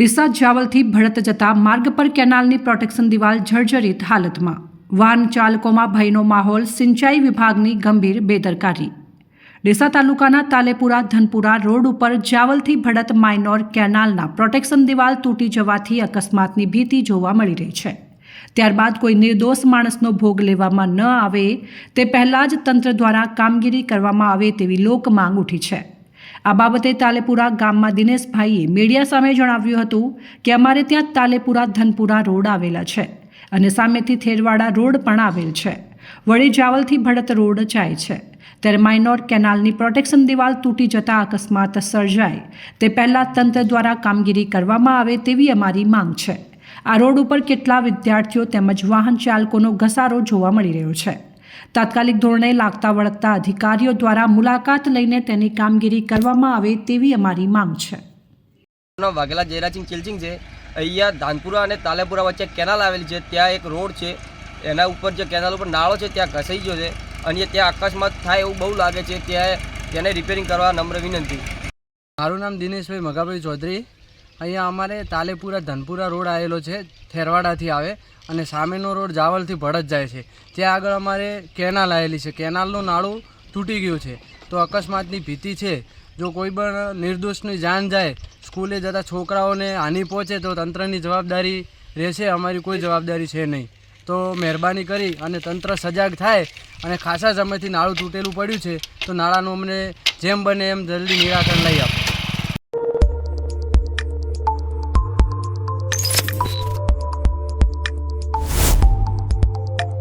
ડીસા જાવલથી ભડત જતા માર્ગ પર કેનાલની પ્રોટેક્શન દિવાલ જર્જરિત હાલતમાં. વાહન ચાલકોમાં ભયનો માહોલ, સિંચાઈ વિભાગની ગંભીર બેદરકારી. ડીસા તાલુકાના તાલેપુરા ધનપુરા રોડ ઉપર જાવલથી ભડત માઇનોર કેનાલના પ્રોટેક્શન દિવાલ તૂટી જવાથી અકસ્માતની ભીતિ જોવા મળી રહી છે. ત્યારબાદ કોઈ નિર્દોષ માણસનો ભોગ લેવામાં ન આવે તે પહેલાં જ તંત્ર દ્વારા કામગીરી કરવામાં આવે તેવી લોક માંગ ઉઠી છે. આ બાબતે તાલેપુરા ગામમાં દિનેશભાઈએ મીડિયા સામે જણાવ્યું હતું કે અમારે ત્યાં તાલેપુરા ધનપુરા રોડ આવેલા છે અને સામેથી થેરવાડા રોડ પણ આવેલ છે. વળી જાવલથી ભડત રોડ જાય છે. ત્યારે માઇનોર કેનાલની પ્રોટેક્શન દિવાલ તૂટી જતા અકસ્માત સર્જાય. તે પહેલાં તંત્ર દ્વારા કામગીરી કરવામાં આવે તેવી અમારી માંગ છે. આ રોડ ઉપર કેટલા વિદ્યાર્થીઓ તેમજ વાહન ચાલકોનો ઘસારો જોવા મળી રહ્યો છે. તાત્કાલિક ધોરણે લાગતા વળગતા અધિકારીઓ દ્વારા મુલાકાત લઈને તેની કામગીરી કરવામાં આવે તેવી અમારી માંગ છે. વાઘેલા જયરાજસિંહ ચિલચિંગ છે. અહીંયા ધાનપુરા અને તાલેપુરા વચ્ચે કેનાલ આવેલી છે. ત્યાં એક રોડ છે. એના ઉપર જે કેનાલ ઉપર નાળો છે ત્યાં ઘસાઈ ગયો છે. અને ત્યાં અકસ્માત થાય એવું બહુ લાગે છે. ત્યાં તેને રિપેરિંગ કરવા નમ્ર વિનંતી. મારું નામ દિનેશભાઈ મગાભાઈ ચૌધરી. અહીંયા અમારે તાલેપુરા ધનપુરા રોડ આવેલો છે, થેરવાડાથી આવે અને સામેનો રોડ જાવલથી ભડત જાય છે. ત્યાં આગળ અમારે કેનાલ આવેલી છે. કેનાલનું નાળું તૂટી ગયું છે. તો અકસ્માતની ભીતિ છે. જો કોઈ પણ નિર્દોષની જાન જાય, સ્કૂલે જતા છોકરાઓને હાનિ પહોંચે તો તંત્રની જવાબદારી રહેશે. અમારી કોઈ જવાબદારી છે નહીં. તો મહેરબાની કરી અને તંત્ર સજાગ થાય અને ખાસા સમયથી નાળું તૂટેલું પડ્યું છે, તો નાળાનું અમને જેમ બને એમ જલ્દી નિરાકરણ લઈ આપો.